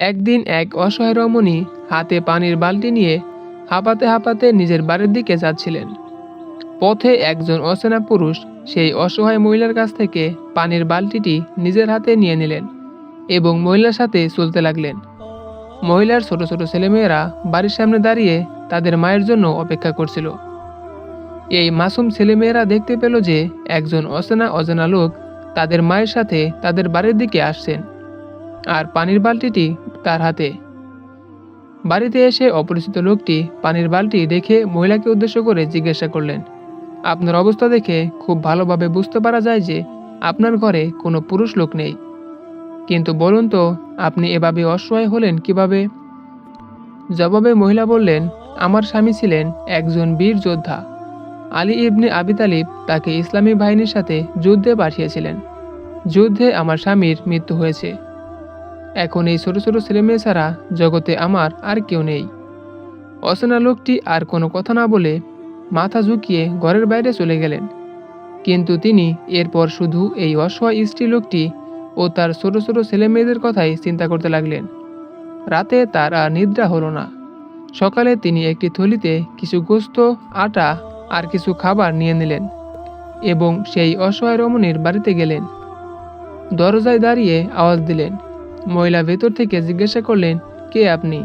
একদিন এক অসহায় রমণী হাতে পানির বালতি নিয়ে হাঁপাতে হাঁপাতে নিজের বাড়ির দিকে যাচ্ছিলেন। পথে একজন অচেনা পুরুষ সেই অসহায় মহিলার কাছ থেকে পানির বালতিটি নিজের হাতে নিয়ে নিলেন এবং মহিলার সাথে চলতে লাগলেন। মহিলার ছোট ছোট ছেলেমেয়েরা বাড়ির সামনে দাঁড়িয়ে তাদের মায়ের জন্য অপেক্ষা করছিল। এই মাসুম ছেলেমেয়েরা দেখতে পেল যে একজন অচেনা অজানা লোক তাদের মায়ের সাথে তাদের বাড়ির দিকে আসছেন। আর পানির বালতিটি তার হাতে। বাড়িতে এসে অপরিচিত লোকটি পানির বালতি দেখে মহিলাকে উদ্দেশ্য করে জিজ্ঞাসা করলেন, আপনার অবস্থা দেখে খুব ভালোভাবে বুঝতে পারা যায় যে আপনার ঘরে কোনো পুরুষ লোক নেই। কিন্তু বলুন তো, আপনি এভাবে অসহায় হলেন কীভাবে? জবাবে মহিলা বললেন, আমার স্বামী ছিলেন একজন বীর যোদ্ধা। আলী ইবনে আবি তালিব তাকে ইসলামী বাহিনীর সাথে যুদ্ধে পাঠিয়েছিলেন। যুদ্ধে আমার স্বামীর মৃত্যু হয়েছে। এখন এই ছোট ছোট ছেলেমেয়ে ছাড়া জগতে আমার আর কেউ নেই। অচেনা লোকটি আর কোনো কথা না বলে মাথা ঝুঁকিয়ে ঘরের বাইরে চলে গেলেন। কিন্তু তিনি এরপর শুধু এই অসহায় স্ত্রী লোকটি ও তার ছোট ছোট ছেলেমেয়েদের কথাই চিন্তা করতে লাগলেন। রাতে তার আর নিদ্রা হলো না। সকালে তিনি একটি থলিতে কিছু গোস্ত আটা আর কিছু খাবার নিয়ে নিলেন এবং সেই অসহায় রমণীর বাড়িতে গেলেন। দরজায় দাঁড়িয়ে আওয়াজ দিলেন মহিলা ভেতর থেকে জিজ্ঞাসা করলেন, কে আপনি?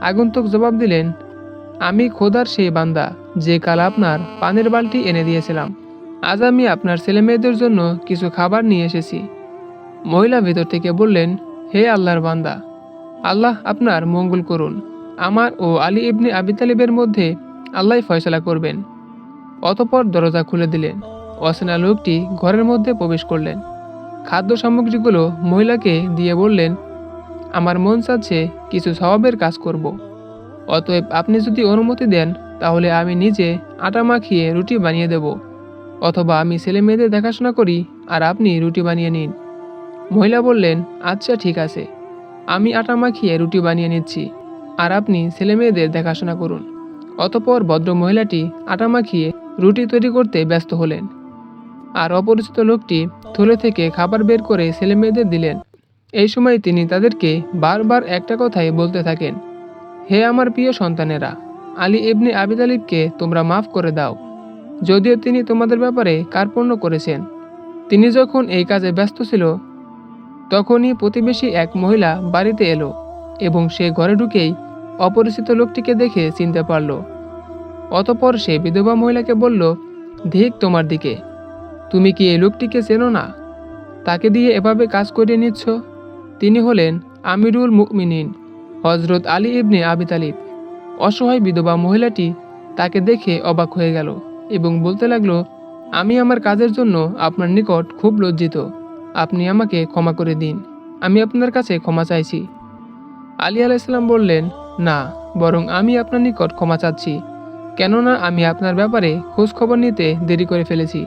আগন্তুক জবাব দিলেন, আমি খোদার সেই বান্দা, যে কাল আপনার পানের বালতি এনে দিয়েছিলাম। আজ আমি আপনার ছেলেমেয়েদের জন্য কিছু খাবার নিয়ে এসেছি। মহিলা ভেতর থেকে বললেন, হে আল্লাহর বান্দা, আল্লাহ আপনার মঙ্গল করুন। আমার ও আলী ইবনে আবি তালিবের মধ্যে আল্লাহ ফয়সলা করবেন। অতপর দরজা খুলে দিলেন। অচেনা লোকটি ঘরের মধ্যে প্রবেশ করলেন। খাদ্য সামগ্রীগুলো মহিলাকে দিয়ে বললেন, আমার মন চাচ্ছে কিছু স্বভাবের কাজ করব। অতএব আপনি যদি অনুমতি দেন, তাহলে আমি নিজে আটা মাখিয়ে রুটি বানিয়ে দেব। অথবা আমি ছেলে মেয়েদের দেখাশোনা করি আর আপনি রুটি বানিয়ে নিন। মহিলা বললেন আচ্ছা ঠিক আছে। আমি আটা মাখিয়ে রুটি বানিয়ে নিচ্ছি আর আপনি ছেলে মেয়েদের দেখাশোনা করুন। অতপর ভদ্র মহিলাটি আটা মাখিয়ে রুটি তৈরি করতে ব্যস্ত হলেন। আর অপরিচিত লোকটি থলে থেকে খাবার বের করে ছেলে মেয়েদের দিলেন। এই সময় তিনি তাদেরকে বারবার একটা কথাই বলতে থাকেন, হে আমার প্রিয় সন্তানেরা, আলী ইবনে আবি তালিবকে তোমরা মাফ করে দাও। যদিও তিনি তোমাদের ব্যাপারে কার্পণ্য করেছেন, তিনি যখন এই কাজে ব্যস্ত ছিল, তখনই প্রতিবেশী এক মহিলা বাড়িতে এলো এবং সে ঘরে ঢুকেই অপরিচিত লোকটিকে দেখে চিনতে পারল। অতপর সে বিধবা মহিলাকে বলল, ধিক তোমার দিকে। তুমি কি এই লোকটিকে চেনো না? তাকে দিয়ে এভাবে কাজ করিয়ে নিচ্ছ? তিনি হলেন আমিরুল মুমিনিন হজরত আলী ইবনে আবি তালিব। অসহায় বিধবা মহিলাটি তাকে দেখে অবাক হয়ে গেল এবং বলতে লাগল, আমি আমার কাজের জন্য আপনার নিকট খুব লজ্জিত। আপনি আমাকে ক্ষমা করে দিন। আমি আপনার কাছে ক্ষমা চাইছি। আলী আলাইসাল্লাম বললেন, না, বরং আমি আপনার নিকট ক্ষমা চাচ্ছি। কেননা আমি আপনার ব্যাপারে খোঁজ খবর নিতে দেরি করে ফেলেছি।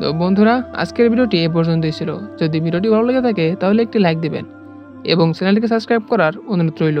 তো বন্ধুরা, আজকের ভিডিওটি এ পর্যন্তই ছিল। যদি ভিডিওটি ভালো লেগে থাকে, তাহলে একটি লাইক দিবেন এবং চ্যানেলটিকে সাবস্ক্রাইব করার অনুরোধ রইল।